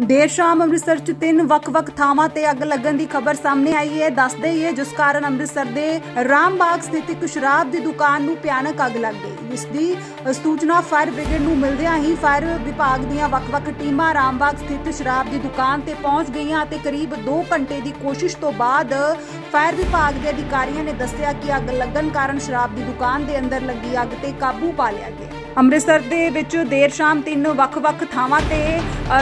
ਦੇਰ ਸ਼ਾਮ ਅੰਮ੍ਰਿਤਸਰ 'ਚ ਤਿੰਨ ਵੱਖ-ਵੱਖ ਥਾਵਾਂ ਤੇ ਅੱਗ ਲੱਗਣ ਦੀ ਖਬਰ ਸਾਹਮਣੇ ਆਈ ਹੈ। ਦੱਸਦੇ ਹੀ ਹੈ ਜਿਸ ਕਾਰਨ ਅੰਮ੍ਰਿਤਸਰ ਦੇ ਰਾਮਬਾਗ ਸਥਿਤ ਇੱਕ ਸ਼ਰਾਬ ਦੀ ਦੁਕਾਨ ਨੂੰ ਭਿਆਨਕ ਅੱਗ ਲੱਗ ਗਈ। ਇਸ ਦੀ ਸੂਚਨਾ ਫਾਇਰ ਬ੍ਰਿਗੇਡ ਨੂੰ ਮਿਲਦਿਆਂ ਹੀ ਫਾਇਰ ਵਿਭਾਗ ਦੀਆਂ ਵੱਖ-ਵੱਖ ਟੀਮਾਂ ਰਾਮਬਾਗ ਸਥਿਤ ਸ਼ਰਾਬ ਦੀ ਦੁਕਾਨ ਤੇ ਪਹੁੰਚ ਗਈਆਂ ਅਤੇ ਕਰੀਬ 2 ਘੰਟੇ ਦੀ ਕੋਸ਼ਿਸ਼ ਤੋਂ ਬਾਅਦ ਫਾਇਰ ਵਿਭਾਗ ਦੇ ਅਧਿਕਾਰੀਆਂ ਨੇ ਦੱਸਿਆ ਕਿ ਅੱਗ ਲੱਗਣ ਕਾਰਨ ਸ਼ਰਾਬ ਦੀ ਦੁਕਾਨ ਦੇ ਅੰਦਰ ਲੱਗੀ ਅੱਗ ਤੇ ਕਾਬੂ ਪਾ ਲਿਆ ਗਿਆ। ਅੰਮ੍ਰਿਤਸਰ ਦੇ ਵਿੱਚ ਦੇਰ ਸ਼ਾਮ ਤਿੰਨ ਵੱਖ-ਵੱਖ ਥਾਵਾਂ ਤੇ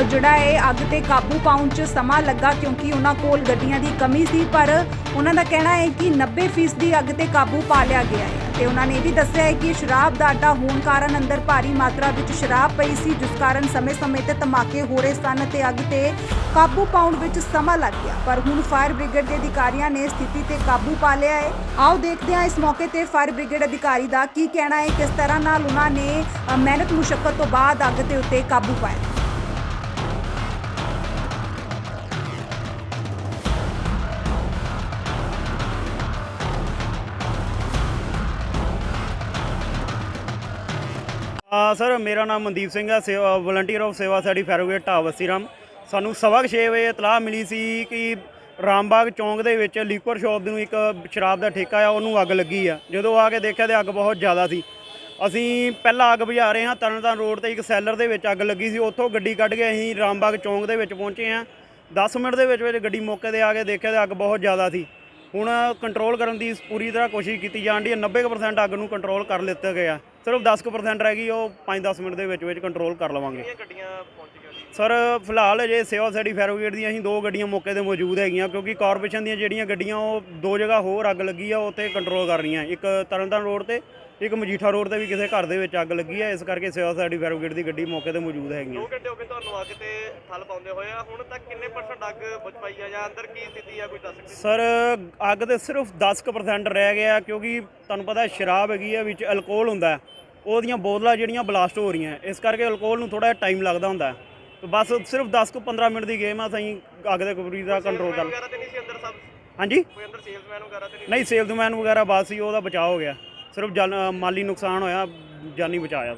ਜਿਹੜਾ ਹੈ ਅੱਗ ਤੇ ਕਾਬੂ ਪਾਉਣ 'ਚ ਸਮਾਂ ਲੱਗਾ ਕਿਉਂਕਿ ਉਹਨਾਂ ਕੋਲ ਗੱਡੀਆਂ ਦੀ ਕਮੀ ਸੀ, ਪਰ ਉਹਨਾਂ ਦਾ ਕਹਿਣਾ ਹੈ ਕਿ 90% ਦੀ ਅੱਗ ਤੇ ਕਾਬੂ ਪਾ ਲਿਆ ਗਿਆ ਹੈ ਤੇ ਉਹਨਾਂ ਨੇ ਇਹ ਵੀ ਦੱਸਿਆ ਹੈ ਕਿ ਸ਼ਰਾਬ ਦਾ ਅੱਡਾ ਹੋਣ ਕਾਰਨ ਅੰਦਰ ਭਾਰੀ ਮਾਤਰਾ ਵਿੱਚ ਸ਼ਰਾਬ ਪਈ ਸੀ, ਜਿਸ ਕਾਰਨ ਸਮੇਂ-ਸਮੇਂ ਤੇ ਧਮਾਕੇ ਹੋ ਰਹੇ ਸਨ ਤੇ ਅੱਗ ਤੇ ਕਾਬੂ ਪਾਉਣ ਵਿੱਚ ਸਮਾਂ ਲੱਗ ਗਿਆ। ਪਰ ਹੁਣ ਫਾਇਰ ਬ੍ਰਿਗੇਡ ਦੇ ਅਧਿਕਾਰੀਆਂ ਨੇ ਸਥਿਤੀ ਤੇ ਕਾਬੂ ਪਾ ਲਿਆ ਹੈ। ਆਓ ਦੇਖਦੇ ਹਾਂ ਇਸ ਮੌਕੇ ਤੇ ਫਾਇਰ ਬ੍ਰਿਗੇਡ ਅਧਿਕਾਰੀ ਦਾ ਕੀ ਕਹਿਣਾ ਹੈ, ਕਿਸ ਤਰ੍ਹਾਂ ਨਾਲ ਉਹਨਾਂ ਨੇ ਮਿਹਨਤ ਮੁਸ਼ਕਲ ਤੋਂ ਬਾਅਦ ਅੱਗ ਦੇ ਉੱਤੇ ਕਾਬੂ ਪਾਇਆ। ਆ ਸਰ, ਮੇਰਾ ਨਾਮ ਮਨਦੀਪ ਸਿੰਘ ਹੈ ਸੇਵਾ ਵਲੰਟੀਅਰ ਆਫ ਸੇਵਾ ਸਾਡੀ ਫੈਰੋਗੇਟ ਢਾਵਸੀਰਾਮ ਸਾਨੂੰ ਸਵਾ ਕੁ ਛੇ ਵਜੇ ਇਤਲਾਹ ਮਿਲੀ ਸੀ ਕਿ ਰਾਮਬਾਗ ਚੌਂਕ ਦੇ ਵਿੱਚ ਲੀਕਵਰ ਸ਼ਾਪ ਨੂੰ ਇੱਕ ਸ਼ਰਾਬ ਦਾ ਠੇਕਾ ਆ, ਉਹਨੂੰ ਅੱਗ ਲੱਗੀ ਆ। ਜਦੋਂ ਆ ਕੇ ਦੇਖਿਆ ਤੇ ਅੱਗ ਬਹੁਤ ਜ਼ਿਆਦਾ ਸੀ। ਅਸੀਂ ਪਹਿਲਾਂ ਅੱਗ ਬੁਝਾ ਰਹੇ ਹਾਂ ਤਰਨਤਾਰਨ ਰੋਡ ਤੇ ਇੱਕ ਸੈਲਰ ਦੇ ਵਿੱਚ ਅੱਗ ਲੱਗੀ ਸੀ। ਉੱਥੋਂ ਗੱਡੀ ਕੱਢ ਕੇ ਅਸੀਂ ਰਾਮਬਾਗ ਚੌਂਕ ਦੇ ਵਿੱਚ ਪਹੁੰਚੇ ਹਾਂ। 10 ਮਿੰਟ ਦੇ ਵਿੱਚ ਵਿੱਚ ਗੱਡੀ ਮੌਕੇ ਤੇ ਆ ਕੇ ਦੇਖਿਆ ਤੇ ਅੱਗ ਬਹੁਤ ਜ਼ਿਆਦਾ ਸੀ। ਹੁਣ ਕੰਟਰੋਲ ਕਰਨ ਦੀ ਪੂਰੀ ਤਰ੍ਹਾਂ ਕੋਸ਼ਿਸ਼ ਕੀਤੀ ਜਾਣ ਦੀ 90% ਅੱਗ ਨੂੰ ਕੰਟਰੋਲ ਕਰ ਲਿੱਤਾ ਗਿਆ। ਸਿਰਫ 10% ਰਹਿ ਗਈ, ਉਹ 5-10 ਮਿੰਟ ਦੇ ਵਿੱਚ ਵਿੱਚ ਕੰਟਰੋਲ ਕਰ ਲਵਾਂਗੇ। ਗੱਡੀਆਂ ਪਹੁੰਚ ਸਰ ਫਿਲਹਾਲ ਅਜੇ ਸੇਵਾ ਸਾਡੀ ਫੈਰੋਗੇਟ ਦੀਆਂ ਅਸੀਂ ਦੋ ਗੱਡੀਆਂ ਮੌਕੇ ਤੇ ਮੌਜੂਦ ਹੈਗੀਆਂ ਕਿਉਂਕਿ ਕਾਰਪੋਰੇਸ਼ਨ ਦੀਆਂ ਜਿਹੜੀਆਂ ਗੱਡੀਆਂ ਉਹ ਦੋ ਜਗ੍ਹਾ ਹੋਰ ਅੱਗ ਲੱਗੀ ਆ ਉੱਥੇ ਕੰਟਰੋਲ ਕਰ ਰਹੀਆਂ ਇੱਕ ਤਰਨਤਾਰਨ ਰੋਡ ਤੇ ਇੱਕ ਮਜੀਠਾ ਰੋਡ ਤੇ ਵੀ ਕਿਸੇ ਘਰ ਦੇ ਵਿੱਚ ਅੱਗ ਲੱਗੀ ਆ ਇਸ ਕਰਕੇ ਸੇਵਾ ਸਾਡੀ ਫੈਰੋਗੇਟ ਦੀ ਗੱਡੀ ਮੌਕੇ ਤੇ ਮੌਜੂਦ ਹੈਗੀਆਂ 2 ਘੰਟੇ ਹੋ ਗਏ ਤੁਹਾਨੂੰ ਅੱਗ ਤੇ ਥਲ ਪਾਉਂਦੇ ਹੋਏ ਆ ਹੁਣ ਤੱਕ ਕਿੰਨੇ ਪਰਸੈਂਟ ਅੱਗ ਬੁਝ ਪਾਈ ਆ ਜਾਂ ਅੰਦਰ ਕੀ ਸਥਿਤੀ ਆ ਕੋਈ ਦੱਸ ਸਕਦੇ ਸਰ ਅੱਗ ਦੇ ਸਿਰਫ 10% ਰਹਿ ਗਿਆ ਕਿਉਂਕਿ ਤੁਹਾਨੂੰ ਪਤਾ ਸ਼ਰਾਬ ਹੈਗੀ ਆ ਵਿੱਚ ਅਲਕੋਹਲ ਹੁੰਦਾ। ਉਹਦੀਆਂ ਬੋਤਲਾਂ ਜਿਹੜੀਆਂ ਬਲਾਸਟ ਹੋ ਰਹੀਆਂ ਇਸ ਕਰਕੇ ਅਲਕੋਹਲ ਨੂੰ ਥੋੜਾ ਜਿਹਾ ਟਾਈਮ ਲੱਗਦਾ ਹੁੰਦਾ। ਤੇ ਬਸ ਸਿਰਫ 10 ਕੁ 15 ਮਿੰਟ ਦੀ ਗੇਮ ਆ ਅਸੀਂ ਅੱਗ ਦੇ ਪੂਰੀ ਦਾ ਕੰਟਰੋਲ ਕਰ ਵਗੈਰਾ ਤੇ ਨਹੀਂ ਸੀ ਅੰਦਰ ਸਭ? ਹਾਂਜੀ? ਕੋਈ ਅੰਦਰ ਸੇਲਸਮੈਨ ਵਗੈਰਾ ਤੇ ਨਹੀਂ ਨਹੀਂ ਸੇਲਸਮੈਨ ਵਗੈਰਾ ਬਾਤ ਸੀ ਉਹਦਾ ਬਚਾਅ ਹੋ ਗਿਆ। ਸਿਰਫ ਜਾਨ- ਮਾਲੀ ਨੁਕਸਾਨ ਹੋਇਆ ਜਾਨੀ ਬਚਾਇਆ